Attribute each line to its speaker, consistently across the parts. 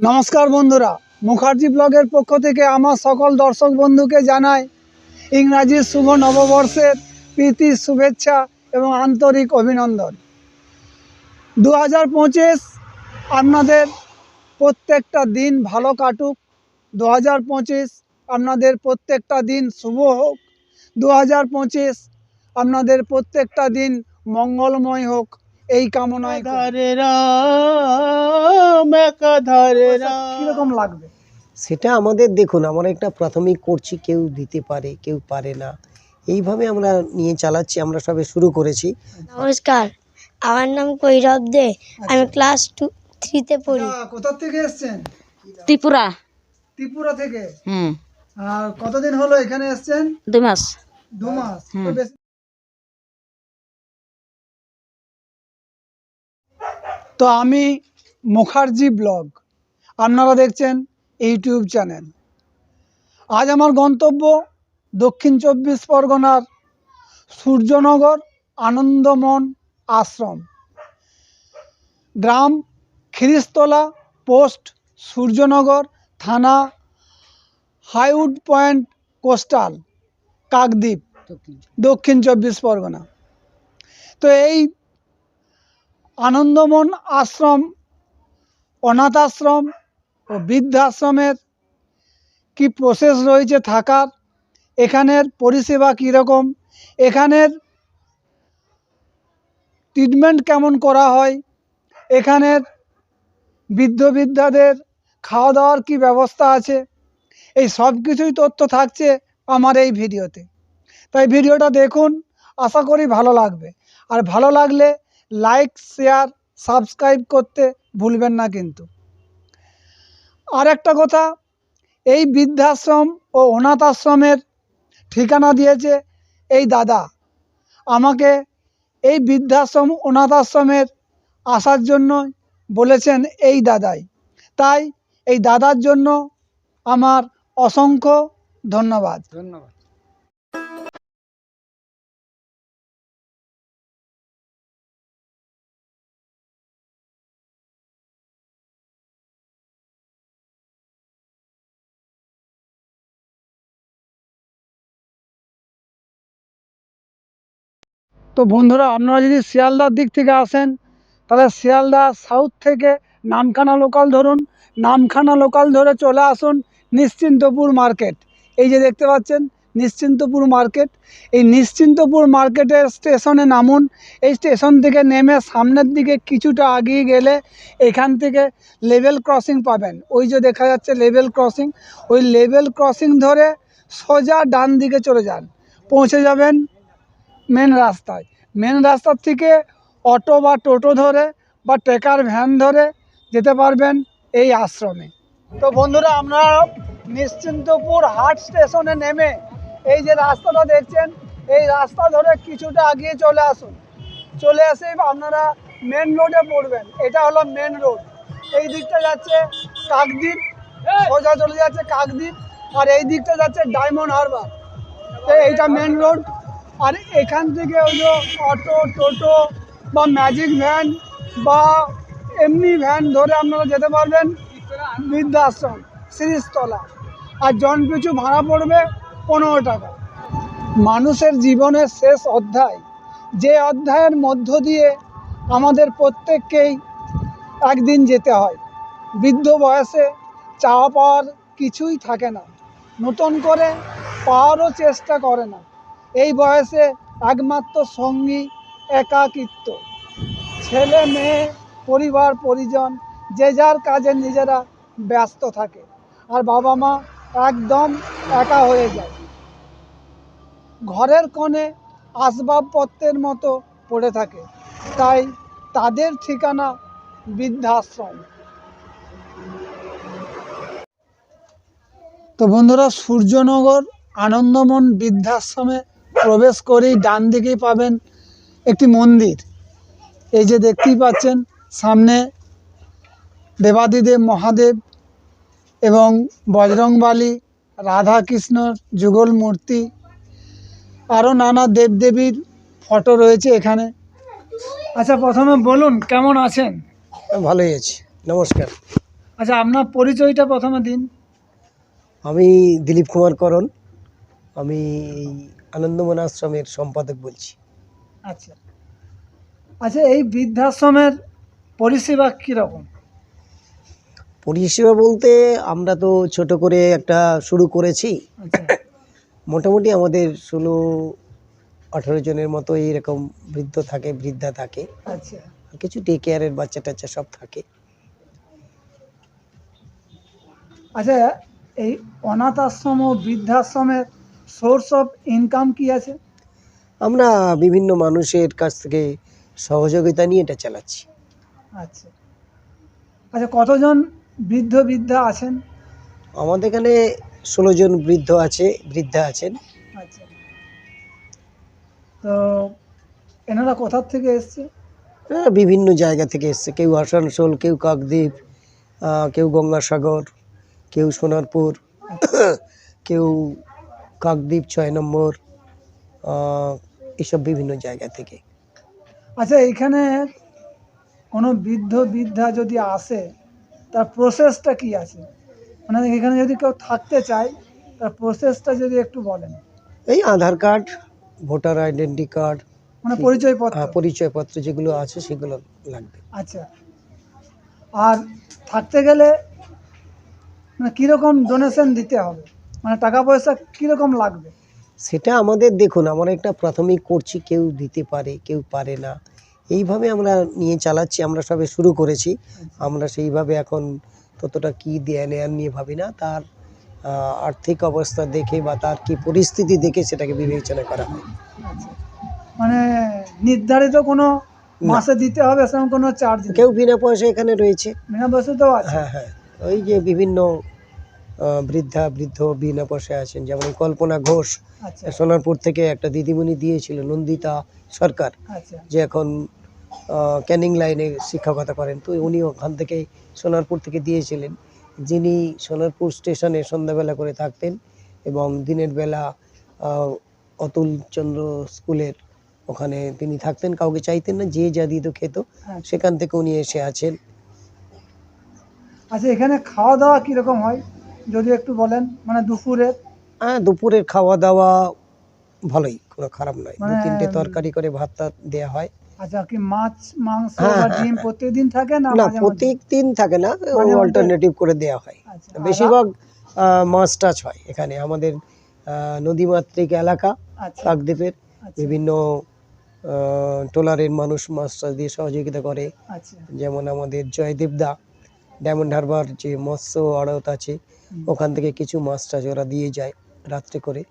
Speaker 1: নমস্কার বন্ধুরা, মুখার্জি ব্লগের পক্ষ থেকে আমার সকল দর্শক বন্ধুকে জানাই ইংরাজির শুভ নববর্ষের প্রীতি, শুভেচ্ছা এবং আন্তরিক অভিনন্দন। দু হাজার পঁচিশ আপনাদের প্রত্যেকটা দিন ভালো কাটুক। দু হাজার পঁচিশ আপনাদের প্রত্যেকটা দিন শুভ হোক। দু হাজার পঁচিশ আপনাদের প্রত্যেকটা দিন মঙ্গলময় হোক। এই কামনায়।
Speaker 2: ধরে রাম ধরে
Speaker 1: কীরকম লাগবে?
Speaker 3: সেটা আমাদের দেখুন আমরা একটা প্রাথমিক করছি কেউ দিতে পারে কেউ পারে না। এইভাবে আমরা নিয়ে চালাচ্ছি আমরা সবে শুরু করেছি।
Speaker 4: নমস্কার আমার নাম কৈরব দে আমি ক্লাস টু থ্রিতে পড়ি।
Speaker 1: আচ্ছা, কোথা থেকে এসছেন?
Speaker 5: ত্রিপুরা।
Speaker 1: ত্রিপুরা থেকে?
Speaker 5: হুম।
Speaker 1: আর কতদিন হলো এখানে এসছেন?
Speaker 5: দুই মাস
Speaker 1: দু মাস তো আমি মুখার্জি ব্লগ। আপনারা দেখছেন ইউটিউব চ্যানেল। আজ আমার গন্তব্য দক্ষিণ চব্বিশ পরগনার সূর্যনগর আনন্দমন আশ্রম। গ্রাম খিরিস্তলা পোস্ট সূর্যনগর থানা হাইউড পয়েন্ট কোস্টাল, কাকদ্বীপ, দক্ষিণ চব্বিশ পরগনা। তো এই আনন্দমন আশ্রম অনাথ আশ্রম ও বৃদ্ধাশ্রমের কি প্রসেস রয়েছে থাকার? এখানের পরিষেবা কীরকম এখানের ট্রিটমেন্ট কেমন করা হয়? এখানের বৃদ্ধ বৃদ্ধাদের খাওয়া দাওয়ার কি ব্যবস্থা আছে? এই সব কিছুই তথ্য থাকছে আমার এই ভিডিওতে। তাই ভিডিওটা দেখুন, আশা করি ভালো লাগবে। আর ভালো লাগলে লাইক শেয়ার সাবস্ক্রাইব করতে ভুলবেন না কিন্তু। আর একটা কথা, এই বৃদ্ধাশ্রম ও অনাথ আশ্রমের ঠিকানা দিয়েছে এই দাদা। আমাকে এই বৃদ্ধাশ্রম অনাথ আশ্রমের আসার জন্য বলেছেন এই দাদাই। তাই এই দাদার জন্য আমার অসংখ্য ধন্যবাদ। ধন্যবাদ। তো বন্ধুরা, আপনারা যদি শিয়ালদার দিক থেকে আসেন, তাহলে শিয়ালদা সাউথ থেকে নামখানা লোকাল ধরুন। নামখানা লোকাল ধরে চলে আসুন নিশ্চিন্তপুর মার্কেট এই যে দেখতে পাচ্ছেন, নিশ্চিন্তপুর মার্কেট এই নিশ্চিন্তপুর মার্কেটের স্টেশনে নামুন। এই স্টেশন থেকে নেমে সামনের দিকে কিছুটা আগিয়ে গেলে এখান থেকে লেভেল ক্রসিং পাবেন। ওই যে দেখা যাচ্ছে লেভেল ক্রসিং ওই লেভেল ক্রসিং ধরে সোজা ডান দিকে চলে যান। পৌঁছে যাবেন মেন রাস্তায়। মেন রাস্তার থেকে অটো বা টোটো ধরে বা ট্রেকার ভ্যান ধরে যেতে পারবেন এই আশ্রমে। তো বন্ধুরা, আমরা নিশ্চিন্তপুর হাট স্টেশনে নেমে এই যে রাস্তাটা দেখছেন, এই রাস্তা ধরে কিছুটা আগিয়ে চলে আসুন। চলে এসে আপনারা মেন রোডে পড়বেন। এটা হলো মেন রোড এই দিকটা যাচ্ছে কাকদ্বীপ। সোজা চলে যাচ্ছে কাকদ্বীপ। আর এই দিকটা যাচ্ছে ডায়মন্ড হারবার। এইটা মেন রোড আর এখান থেকে হলো অটো, টোটো বা ম্যাজিক ভ্যান বা এমনি ভ্যান ধরে আপনারা যেতে পারবেন বৃদ্ধাশ্রম সিরিজতলা আর জন পিছু ভাড়া পড়বে পনেরো টাকা। মানুষের জীবনের শেষ অধ্যায়, যে অধ্যায়ের মধ্য দিয়ে আমাদের প্রত্যেককেই একদিন যেতে হয়। বৃদ্ধ বয়সে চাওয়া পাওয়ার কিছুই থাকে না। নতুন করে পাওয়ারও চেষ্টা করে না। এই বয়সে একমাত্র সঙ্গী, একাকিত্ব। ছেলে, মেয়ে, পরিবার, পরিজন, যে যার কাজে নিজেরা ব্যস্ত থাকে, আর বাবা মা একদম একা হয়ে যায়। ঘরের কোণে আসবাবপত্রের মতো পড়ে থাকে, তাই তাদের ঠিকানা বৃদ্ধাশ্রম। তো বন্ধুরা, সূর্যনগর আনন্দমন বৃদ্ধাশ্রমে প্রবেশ করেই ডান দিকেই পাবেন একটি মন্দির। এই যে দেখতেই পাচ্ছেন সামনে দেবাদিদেব মহাদেব এবং বজরংবালী রাধা কৃষ্ণর যুগল মূর্তি আরও নানা দেবদেবীর ফটো রয়েছে এখানে। আচ্ছা প্রথমে বলুন কেমন আছেন?
Speaker 3: ভালোই আছি নমস্কার।
Speaker 1: আচ্ছা আপনার পরিচয়টা প্রথমে দিন।
Speaker 3: আমি দিলীপ কুমার করণ। আমি এই আনন্দমন আশ্রমের সম্পাদক বলছি।
Speaker 1: আচ্ছা। আচ্ছা এই বৃদ্ধাশ্রমের পরিষেবা কীরকম?
Speaker 3: পরিষেবা বলতে আমরা তো ছোট করে একটা শুরু করেছি।
Speaker 1: আচ্ছা।
Speaker 3: মোটামুটি আমাদের ষোলো আঠারো জনের মতো এইরকম বৃদ্ধ থাকে বৃদ্ধা থাকে।
Speaker 1: আচ্ছা।
Speaker 3: কিছু ডে কেয়ারের বাচ্চা টাচ্চা সব থাকে।
Speaker 1: আচ্ছা এই অনাথ আশ্রম ও বৃদ্ধাশ্রমের সোর্স অফ ইনকাম কি আছে?
Speaker 3: আমরা বিভিন্ন মানুষের কাছ থেকে সহযোগিতা নিয়ে এটা চালাচ্ছি।
Speaker 1: আচ্ছা। আচ্ছা কতজন বৃদ্ধ বৃদ্ধা আছেন?
Speaker 3: আমাদের এখানে ষোলো জন বৃদ্ধ আছে বৃদ্ধা আছেন।
Speaker 1: আচ্ছা। তো এনারা কোথার থেকে এসছে?
Speaker 3: এরা বিভিন্ন জায়গা থেকে এসছে। কেউ আসানসোল কেউ কাকদ্বীপ কেউ গঙ্গাসাগর কেউ সোনারপুর কেউ কাকদ্বীপ ছয় নম্বর এসব বিভিন্ন জায়গা থেকে।
Speaker 1: আচ্ছা এখানে কোনো বৃদ্ধ বৃদ্ধা যদি আসে তার প্রসেসটা কি আছে? মানে এখানে যদি কেউ থাকতে চায় তার প্রসেসটা যদি একটু বলেন।
Speaker 3: এই Aadhaar card voter identity card
Speaker 1: মানে পরিচয়পত্র।
Speaker 3: পরিচয়পত্র যেগুলো আছে সেগুলো লাগবে।
Speaker 1: আচ্ছা। আর থাকতে গেলে মানে কীরকম ডোনেশন দিতে হবে? মানে টাকা পয়সা কীরকম লাগবে?
Speaker 3: সেটা আমাদের দেখুন আমরা একটা প্রাথমিক করছি কেউ দিতে পারে কেউ পারে না। এইভাবে আমরা নিয়ে চালাচ্ছি আমরা সবে শুরু করেছি। আমরা সেইভাবে এখন ততটা কি দেয়া নেয়ার নিয়ে ভাবি না। তার আর্থিক অবস্থা দেখে বা তার কি পরিস্থিতি দেখে সেটাকে বিবেচনা করা হয়।
Speaker 1: মানে নির্ধারিত কোনো মাসে দিতে হবে সেরকম কোনো চার্জ
Speaker 3: কেউ বিনা পয়সা এখানে রয়েছে।
Speaker 1: বিনা পয়সাতেও আছে?
Speaker 3: হ্যাঁ হ্যাঁ। ওই যে বিভিন্ন বৃদ্ধা বৃদ্ধ বিনা পয়সা আছেন। যেমন কল্পনা ঘোষ
Speaker 1: আচ্ছা।
Speaker 3: সোনারপুর থেকে একটা দিদিমণি দিয়েছিল নন্দিতা সরকার
Speaker 1: আচ্ছা।
Speaker 3: যে এখন ক্যানিং লাইনে শিক্ষকতা করেন। তো উনি ওখান থেকে সোনারপুর থেকে দিয়েছিলেন। যিনি সোনারপুর স্টেশনে সন্ধ্যাবেলা করে থাকতেন এবং দিনের বেলা আহ, অতুল চন্দ্র স্কুলের ওখানে তিনি থাকতেন। কাউকে চাইতেন না যে যা দিত খেত
Speaker 1: হ্যাঁ
Speaker 3: সেখান থেকে উনি এসে আছেন।
Speaker 1: আচ্ছা এখানে খাওয়া দাওয়া কীরকম হয়? যদি একটু বলেন মানে দুপুরে?
Speaker 3: হ্যাঁ দুপুরের খাওয়া দাওয়া ভালোই কোনো খারাপ নয়। দু
Speaker 1: মানে-
Speaker 3: তিনটে তরকারি করে ভাতটা দেওয়া হয়।
Speaker 1: আচ্ছা কি মাছ মাংস
Speaker 3: হ্যাঁ,
Speaker 1: বা ডিম
Speaker 3: হ্যাঁ।
Speaker 1: প্রত্যেকদিন থাকে না
Speaker 3: না
Speaker 1: মাঝে মাঝে?
Speaker 3: প্রত্যেক দিন থাকে না অল্টারনেটিভ করে দেওয়া হয়।
Speaker 1: আচ্ছা,
Speaker 3: বেশিরভাগ মাছ টাছ হয় এখানে আমাদের নদীমাতৃক এলাকা
Speaker 1: আচ্ছা।
Speaker 3: কাকদ্বীপের
Speaker 1: আচ্ছা।
Speaker 3: বিভিন্ন আহ, ট্রলারের মানুষ মাছ টাছ দিয়ে সহযোগিতা করে।
Speaker 1: আচ্ছা।
Speaker 3: যেমন আমাদের জয়দেবদা ডায়মন্ড হারবার যে মৎস্য আড়ত আছে ওখান থেকে কিছু মাছ টাছ ওরা দিয়ে যায় রাত্রে করে।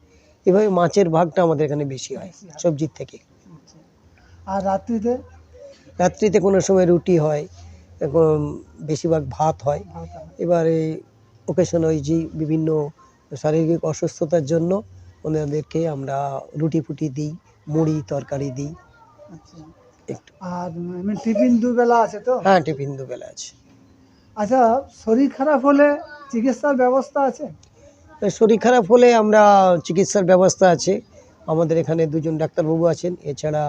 Speaker 3: এভাবে মাছের ভাগটা আমাদের এখানে বেশি হয় সবজির থেকে।
Speaker 1: আচ্ছা। আর রাত্রিতে?
Speaker 3: রাত্রিতে কোনো সময় রুটি হয় বেশিরভাগ ভাত হয়। এবারে ওকেশন ওই যে বিভিন্ন শারীরিক অসুস্থতার জন্য ওনাদেরকে আমরা রুটি ফুটি দিই মুড়ি তরকারি দিই।
Speaker 1: আচ্ছা।
Speaker 3: একটু।
Speaker 1: আর টিফিন দুবেলা আছে তো?
Speaker 3: হ্যাঁ টিফিন দুবেলা আছে।
Speaker 1: আচ্ছা শরীর খারাপ হলে চিকিৎসার ব্যবস্থা আছে?
Speaker 3: শরীর খারাপ হলে আমরা চিকিৎসার ব্যবস্থা আছে। আমাদের এখানে দুজন ডাক্তারবাবু আছেন। এছাড়া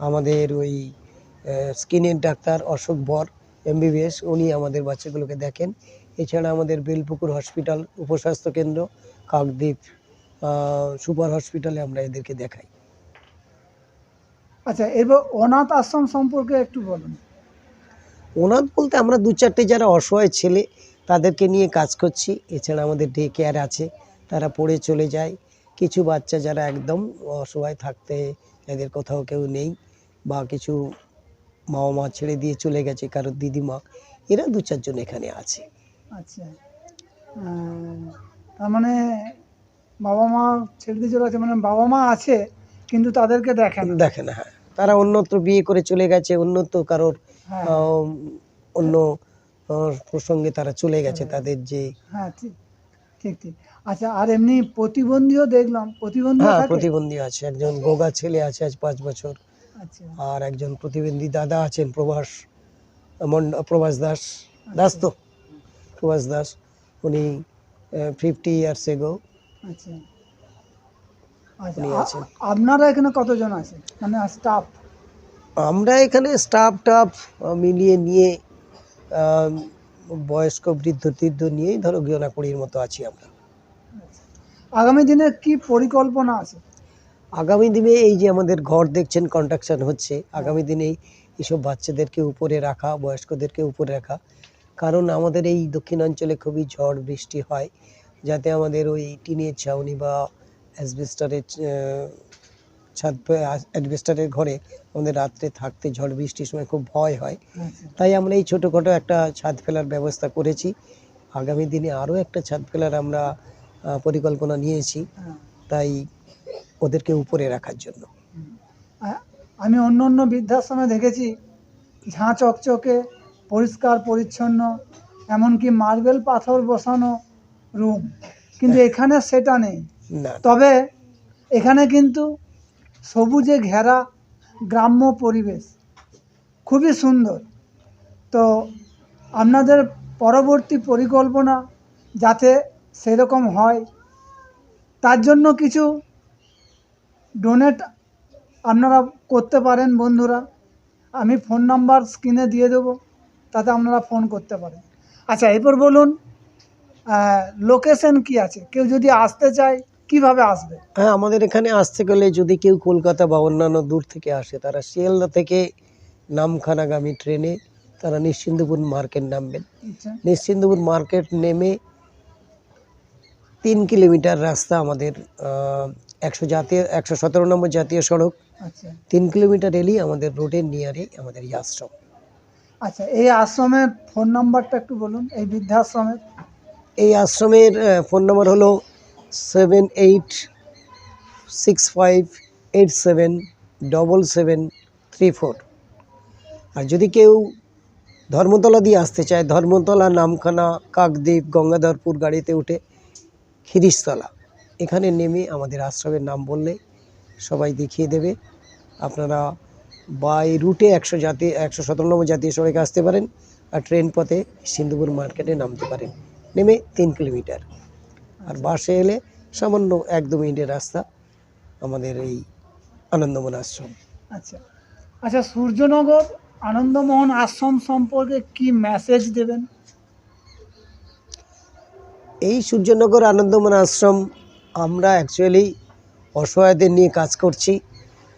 Speaker 3: আমাদের ওই স্কিনের ডাক্তার অশোক বর এমবিবিএস উনি আমাদের বাচ্চাগুলোকে দেখেন। এছাড়া আমাদের বেলপুকুর হসপিটাল উপস্বাস্থ্য কেন্দ্র কাকদ্বীপ সুপার হসপিটালে আমরা এদেরকে দেখাই।
Speaker 1: আচ্ছা এবার অনাথ আশ্রম সম্পর্কে একটু বলুন।
Speaker 3: ওনার বলতে আমরা দু চারটে যারা অসহায় ছেলে তাদেরকে নিয়ে কাজ করছি। এছাড়া আমাদের ডে কেয়ার আছে তারা পড়ে চলে যায়। কিছু বাচ্চা যারা একদম অসহায় থাকতে এদের কোথাও কেউ নেই বা কিছু মা মা ছেড়ে দিয়ে চলে গেছে কারোর দিদিমা এরা দু চারজন এখানে আছে।
Speaker 1: আচ্ছা। তার মানে বাবা মা ছেড়ে দিয়ে চলে গেছে মানে বাবা মা আছে কিন্তু তাদেরকে দেখেন।
Speaker 3: দেখে না হ্যাঁ। তারা অন্যত্র বিয়ে করে চলে গেছে অন্যত্র কারোর অন্য প্রসঙ্গে তারা চলে গেছে তাদের যে
Speaker 1: হ্যাঁ ঠিক ঠিক ঠিক। আচ্ছা আর এমনি প্রতিবন্ধীও দেখলাম প্রতিবন্ধী
Speaker 3: হ্যাঁ প্রতিবন্ধী আছে। একজন গোগা ছেলে আছে আজ পাঁচ বছর।
Speaker 1: আচ্ছা।
Speaker 3: আর একজন প্রতিবন্ধী দাদা আছেন প্রভাস প্রভাস দাস। দাস তো? প্রভাস দাস। উনি ফিফটি ইয়ার্স এগো
Speaker 1: আচ্ছা। আচ্ছা। আপনারা এখানে কতজন আছে মানে স্টাফ
Speaker 3: আমরা এখানে স্টাফ টাফ মিলিয়ে নিয়ে বয়স্ক বৃদ্ধ তীর্থ নিয়েই ধরো গৃহনাকুড়ির মতো আছি আমরা।
Speaker 1: আগামী দিনে কি পরিকল্পনা আছে?
Speaker 3: আগামী দিনে এই যে আমাদের ঘর দেখছেন কন্ট্রাকশন হচ্ছে আগামী দিনে এইসব বাচ্চাদেরকে উপরে রাখা বয়স্কদেরকে উপরে রাখা কারণ আমাদের এই দক্ষিণাঞ্চলে খুবই ঝড় বৃষ্টি হয় যাতে আমাদের ওই টিনের ছাউনি বা অ্যাসবেস্টারের ছাদ অ্যাসবেস্টারের ঘরে আমাদের রাত্রে থাকতে ঝড় বৃষ্টির সময় খুব ভয় হয়। তাই আমরা এই ছোটোখাটো একটা ছাদ ফেলার ব্যবস্থা করেছি। আগামী দিনে আরও একটা ছাদ ফেলার আমরা পরিকল্পনা নিয়েছি।
Speaker 1: হ্যাঁ।
Speaker 3: তাই ওদেরকে উপরে রাখার জন্য।
Speaker 1: আমি অন্য অন্য বৃদ্ধাশ্রমে দেখেছি ঝাঁ চকচকে পরিষ্কার পরিচ্ছন্ন এমনকি মার্বেল পাথর বসানো রুম। কিন্তু এখানে সেটা নেই। তবে এখানে কিন্তু সবুজে ঘেরা গ্রাম্য পরিবেশ। খুবই সুন্দর। তো আপনাদের পরবর্তী পরিকল্পনা যাতে সেরকম হয়, তার জন্য কিছু ডোনেট আপনারা করতে পারেন বন্ধুরা। আমি ফোন নাম্বার স্ক্রিনে দিয়ে দেবো, তাতে আপনারা ফোন করতে পারেন। আচ্ছা এরপর বলুন লোকেশন কি আছে? কেউ যদি আসতে চায় কীভাবে আসবে?
Speaker 3: হ্যাঁ আমাদের এখানে আসতে গেলে যদি কেউ কলকাতা বা অন্যান্য দূর থেকে আসে তারা শিয়ালদা থেকে নামখানাগামী ট্রেনে তারা নিশ্চিন্দপুর মার্কেট নামবেন।
Speaker 1: আচ্ছা।
Speaker 3: নিশ্চিন্দপুর মার্কেট নেমে তিন কিলোমিটার রাস্তা আমাদের একশো জাতীয় একশো সতেরো নম্বর জাতীয় সড়ক।
Speaker 1: আচ্ছা।
Speaker 3: তিন কিলোমিটার এলেই আমাদের রোডের নিয়ারে আমাদের এই আশ্রম।
Speaker 1: আচ্ছা এই আশ্রমের ফোন নাম্বারটা একটু বলুন এই বৃদ্ধাশ্রমের?
Speaker 3: এই আশ্রমের ফোন নম্বর হলো seven eight six five eight seven double seven three four আর যদি কেউ ধর্মতলা দিয়ে আসতে চায়, ধর্মতলা, নামখানা, কাকদ্বীপ, গঙ্গাধরপুর গাড়িতে উঠে খিরিশতলা, এখানে নেমে আমাদের আশ্রমের নাম বললে সবাই দেখিয়ে দেবে। আপনারা বাই রুটে একশো জাতীয় একশো সতেরো নম্বর জাতীয় সড়কে আসতে পারেন আর ট্রেন পথে সিন্ধুপুর মার্কেটে নামতে পারেন। নেমে তিন কিলোমিটার। আর বাসে এলে সামান্য এক দু মিনিটের রাস্তা আমাদের এই আনন্দমন আশ্রম।
Speaker 1: আচ্ছা। আচ্ছা সূর্যনগর আনন্দমোহন আশ্রম সম্পর্কে কি মেসেজ দেবেন?
Speaker 3: এই সূর্যনগর আনন্দমন আশ্রম আমরা অ্যাকচুয়ালি অসহায়দের নিয়ে কাজ করছি।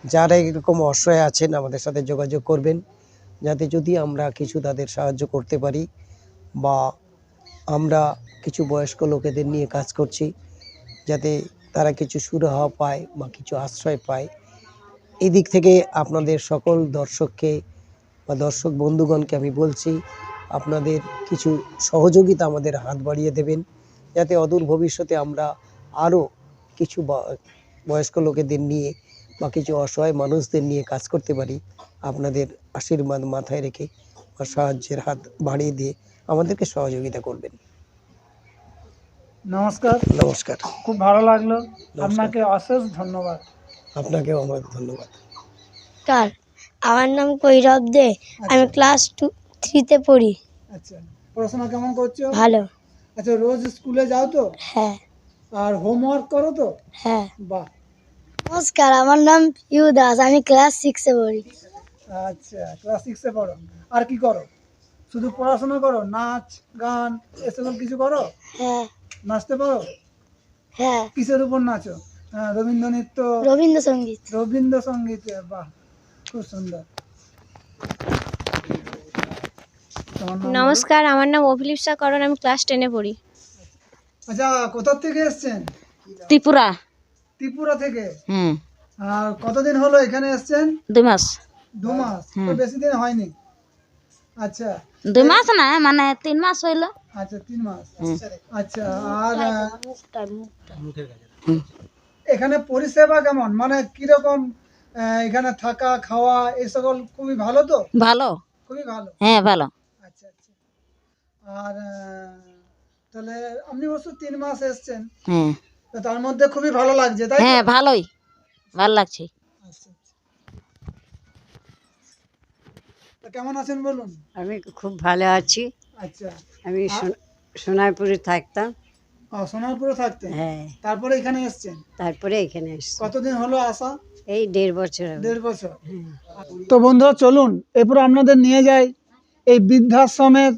Speaker 3: যারা এরকম অসহায় আছেন আমাদের সাথে যোগাযোগ করবেন। যাতে যদি আমরা কিছু তাদের সাহায্য করতে পারি বা আমরা কিছু বয়স্ক লোকেদের নিয়ে কাজ করছি, যাতে তারা কিছু সুরাহা পায় বা কিছু আশ্রয় পায়। এই দিক থেকে আপনাদের সকল দর্শককে বা দর্শক বন্ধুগণকে আমি বলছি, আপনাদের কিছু সহযোগিতা আমাদের হাত বাড়িয়ে দেবেন, যাতে অদূর ভবিষ্যতে আমরা আরও কিছু বয়স্ক লোকেদের নিয়ে বা কিছু অসহায় মানুষদের নিয়ে কাজ করতে পারি। আপনাদের আশীর্বাদ মাথায় রেখে বা সাহায্যের হাত বাড়িয়ে দিয়ে আমাদেরকে সহযোগিতা করবেন।
Speaker 1: নমস্কার।
Speaker 3: নমস্কার।
Speaker 1: খুব ভালো লাগল। আপনাকে অশেষ ধন্যবাদ।
Speaker 3: আপনাকেও আমার ধন্যবাদ।
Speaker 4: কার আমার নাম কৈরব দে। আমি ক্লাস টু থ্রিতে পড়ি।
Speaker 1: আচ্ছা। পড়াশোনা কেমন করছ?
Speaker 4: ভালো।
Speaker 1: আচ্ছা রোজ স্কুলে যাও তো?
Speaker 4: হ্যাঁ।
Speaker 1: আর হোমওয়ার্ক করো তো?
Speaker 4: হ্যাঁ।
Speaker 1: বাহ।
Speaker 4: নমস্কার আমার নাম ইউ দাস আমি ক্লাস সিক্সে পড়ি।
Speaker 1: আচ্ছা ক্লাস সিক্সে পড়ো। আর কি করো? শুধু পড়াশোনা করো? নাচ গান এসব কিছু করো?
Speaker 4: হ্যাঁ।
Speaker 1: নাচতে পারো?
Speaker 4: হ্যাঁ।
Speaker 1: কিসের উপর নাচো? হ্যাঁ, রবীন্দ্র নৃত্য
Speaker 4: রবীন্দ্রসঙ্গীত
Speaker 1: রবীন্দ্রসঙ্গীত বাহ খুব সুন্দর?
Speaker 5: নমস্কার আমার নাম অভিলিপ্সা করণ আমি ক্লাস টেনে পড়ি।
Speaker 1: আচ্ছা কোথার থেকে এসছেন?
Speaker 5: ত্রিপুরা।
Speaker 1: ত্রিপুরা থেকে?
Speaker 5: হুম।
Speaker 1: আর কতদিন হলো এখানে এসছেন?
Speaker 5: দুই মাস।
Speaker 1: দু মাস তো বেশি দিন হয়নি। আচ্ছা।
Speaker 5: দুই মাস না মানে তিন মাস হইল।
Speaker 1: আচ্ছা তিন মাস। আচ্ছা আর এখানে পরিষেবা কেমন? মানে কীরকম আহ, এখানে থাকা খাওয়া এই সকল খুবই ভালো তো?
Speaker 5: ভালো।
Speaker 1: খুবই ভালো?
Speaker 5: হ্যাঁ ভালো।
Speaker 1: আচ্ছা আচ্ছা। আর তাহলে আপনি অবশ্য তিন মাস এসছেন।
Speaker 5: হ্যাঁ
Speaker 1: তো তার মধ্যে খুবই ভালো লাগছে তাই
Speaker 5: হ্যাঁ ভালোই। ভালো লাগছে।
Speaker 1: আচ্ছা আচ্ছা। তা কেমন আছেন বলুন?
Speaker 6: আমি খুব ভালো আছি।
Speaker 1: আচ্ছা।
Speaker 6: আমি সোন- সোনারপুরে থাকতাম।
Speaker 1: ও সোনারপুরে থাকতেন?
Speaker 6: হ্যাঁ।
Speaker 1: তারপরে এখানে এসছেন?
Speaker 6: তারপরে এখানে এসছি।
Speaker 1: কতদিন হলো আসা?
Speaker 6: এই দেড় বছর
Speaker 1: দেড় বছর? তো বন্ধুরা চলুন এরপর আপনাদের নিয়ে যাই এই বৃদ্ধাশ্রমের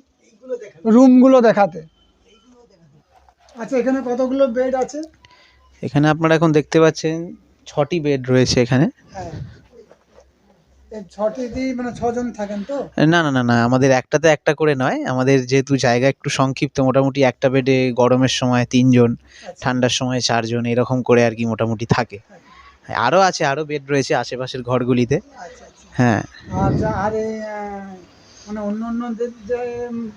Speaker 1: রুমগুলো দেখাতে। আচ্ছা এখানে কতগুলো বেড আছে?
Speaker 2: এখানে আপনারা এখন দেখতে পাচ্ছেন ছটি বেড রয়েছে এখানে।
Speaker 1: হ্যাঁ এই ছটি দিয়ে মানে ছজন থাকেন তো
Speaker 2: না না না না আমাদের একটাতে একটা করে নয়। আমাদের যেহেতু জায়গা একটু সংক্ষিপ্ত মোটামুটি একটা বেডে গরমের সময় তিনজন ঠান্ডার সময় চারজন এরকম করে আর কি মোটামুটি থাকে। হ্যাঁ, আরও আছে আরও বেড রয়েছে আশেপাশের ঘরগুলিতে।
Speaker 1: আচ্ছা আচ্ছা।
Speaker 2: হ্যাঁ।
Speaker 1: আর মানে অন্য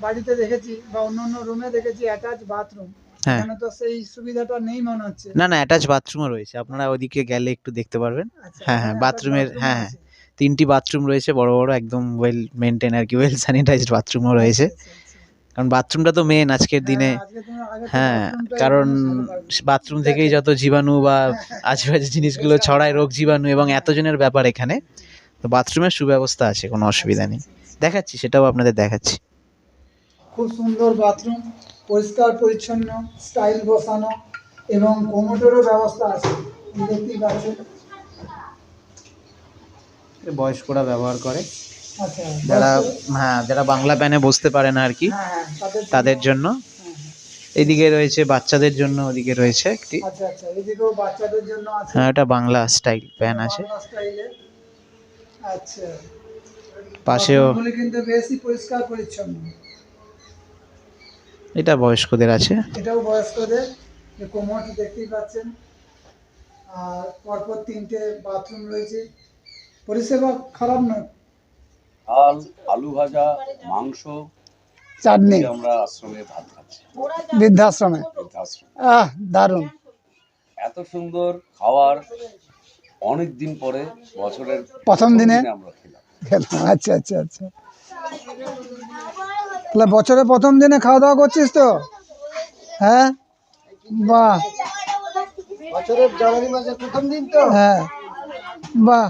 Speaker 1: বাড়িতে দেখেছি বা অন্য অন্য রুমে দেখেছি অ্যাটাচ বাথরুম
Speaker 2: হ্যাঁ।
Speaker 1: তো সেই সুবিধাটা নেই মনে হচ্ছে।
Speaker 2: না না অ্যাটাচ বাথরুমও রয়েছে। আপনারা ওইদিকে গেলে একটু দেখতে পারবেন।
Speaker 1: আচ্ছা,
Speaker 2: হ্যাঁ, হ্যাঁ,
Speaker 1: bathroom
Speaker 2: হ্যাঁ,
Speaker 1: আছে।
Speaker 2: তিনটি বাথরুম রয়েছে বড় বড় একদম ওয়েল মেনটেন আর কি ওয়েল স্যানিটাইজড বাথরুমও রয়েছে। কারণ বাথরুমটা তো মেন আজকের। দিনে।
Speaker 1: হ্যাঁ,
Speaker 2: হ্যাঁ কারণ বাথরুম থেকেই যত জীবাণু বা আশেপাশে জিনিসগুলো ছড়ায় রোগ জীবাণু এবং এতজনের ব্যাপার এখানে তো বাথরুমের সুব্যবস্থা আছে কোনো অসুবিধা নেই। দেখাচ্ছি সেটাও আপনাদের দেখাচ্ছি।
Speaker 1: খুব সুন্দর বাথরুম পরিষ্কার পরিচ্ছন্ন স্টাইল বসানো এবং কোমোটেরও ব্যবস্থা আছে। দেখতেই পাচ্ছেন।
Speaker 2: বয়স্করা ব্যবহার করে।
Speaker 1: আচ্ছা
Speaker 2: যারা হ্যাঁ যারা বাংলা প্যানে বসতে পারে না আর কি
Speaker 1: হ্যাঁ হ্যাঁ তাদের
Speaker 2: জন্য।
Speaker 1: হ্যাঁ।
Speaker 2: এদিকে রয়েছে বাচ্চাদের জন্য ওদিকে রয়েছে একটি।
Speaker 1: আচ্ছা আচ্ছা
Speaker 2: হ্যাঁ এটা বাংলা স্টাইল প্যান আছে।
Speaker 1: আচ্ছা।
Speaker 2: পাশেও এটা বয়স্কদের আছে।
Speaker 1: এটাও বয়স্কদের। কোমর দেখতেই পাচ্ছেন। আর পরপর তিনটে বাথরুম রয়েছে। পরিষেবা খারাপ নয়।
Speaker 7: ডাল আলু ভাজা মাংস
Speaker 1: চাটনি।
Speaker 7: আমরা আশ্রমে ভাত খাচ্ছি।
Speaker 1: বৃদ্ধাশ্রমে।
Speaker 7: বৃদ্ধাশ্রমে।
Speaker 1: আহ দারুণ।
Speaker 7: এত সুন্দর খাবার অনেক দিন পরে বছরের
Speaker 1: প্রথম দিনে?
Speaker 7: আমরা
Speaker 1: খেলাম। আচ্ছা আচ্ছা আচ্ছা। তাহলে বছরের প্রথম দিনে খাওয়া দাওয়া করছিস তো? হ্যাঁ? বাহ।
Speaker 3: বছরের জানুয়ারি মাসের প্রথম দিন তো?
Speaker 1: হ্যাঁ। বাহ।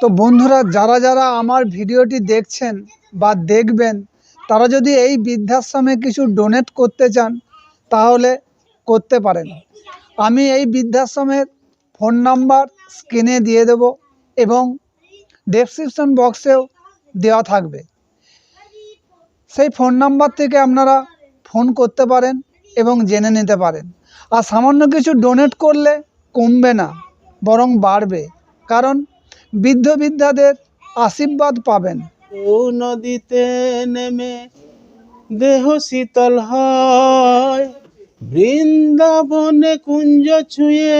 Speaker 1: তো বন্ধুরা যারা যারা আমার ভিডিওটি দেখছেন বা দেখবেন তারা যদি এই বৃদ্ধাশ্রমে কিছু ডোনেট করতে চান তাহলে করতে পারেন। আমি এই বৃদ্ধাশ্রমের ফোন নাম্বার স্ক্রিনে দিয়ে দেব এবং ডেসক্রিপশন বক্সেও দেওয়া থাকবে। সেই ফোন নাম্বার থেকে আপনারা ফোন করতে পারেন এবং জেনে নিতে পারেন। আর সামান্য কিছু ডোনেট করলে কমবে না বরং বাড়বে। কারণ বৃদ্ধ বৃদ্ধাদের আশীর্বাদ পাবেন।
Speaker 2: ও নদীতে নেমে দেহ শীতল হয়। বৃন্দাবনে কুঞ্জ ছুঁয়ে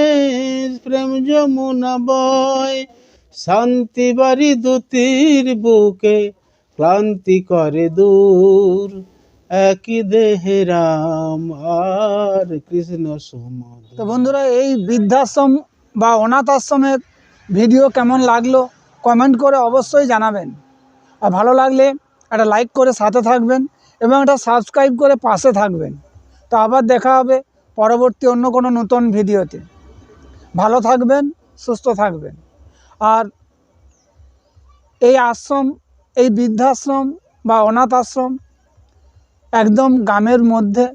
Speaker 2: প্রেম যমুনা বয়। শান্তি বাড়ি দুতির বুকে ক্লান্তি করে দূর। একই দেহে রাম আর কৃষ্ণ সুমদ
Speaker 1: তো বন্ধুরা এই বৃদ্ধাশ্রম বা অনাথ আশ্রমের ভিডিও কেমন লাগল কমেন্ট করে অবশ্যই জানাবেন। আর ভালো লাগলে একটা লাইক করে সাথে থাকবেন এবং একটা সাবস্ক্রাইব করে পাশে থাকবেন। তো আবার দেখা হবে পরবর্তী অন্য কোনো নতুন ভিডিওতে। ভালো থাকবেন, সুস্থ থাকবেন। আর এই আশ্রম, এই বৃদ্ধাশ্রম বা অনাথ আশ্রম একদম গ্রামের মধ্যে,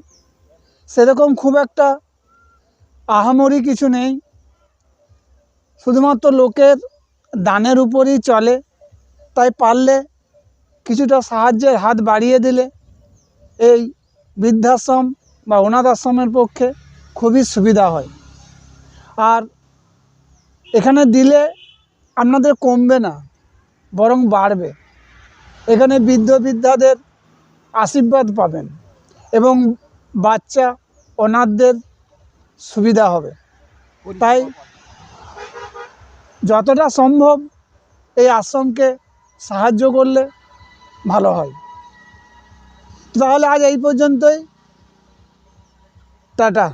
Speaker 1: সেরকম খুব একটা আহামরি কিছু নেই। শুধুমাত্র লোকের দানের উপরই চলে, তাই পারলে কিছুটা সাহায্যের হাত বাড়িয়ে দিলে এই বৃদ্ধাশ্রম বা অনাথ আশ্রমের পক্ষে খুবই সুবিধা হয়। আর এখানে দিলে আপনাদের কমবে না, বরং বাড়বে। এখানে বৃদ্ধ বৃদ্ধাদের আশীর্বাদ পাবেন এবং বাচ্চা অনাথদের সুবিধা হবে। তাই যতটা সম্ভব এই আশ্রমকে সাহায্য করলে ভালো হয়। তাহলে আজ এই পর্যন্তই। টাটা।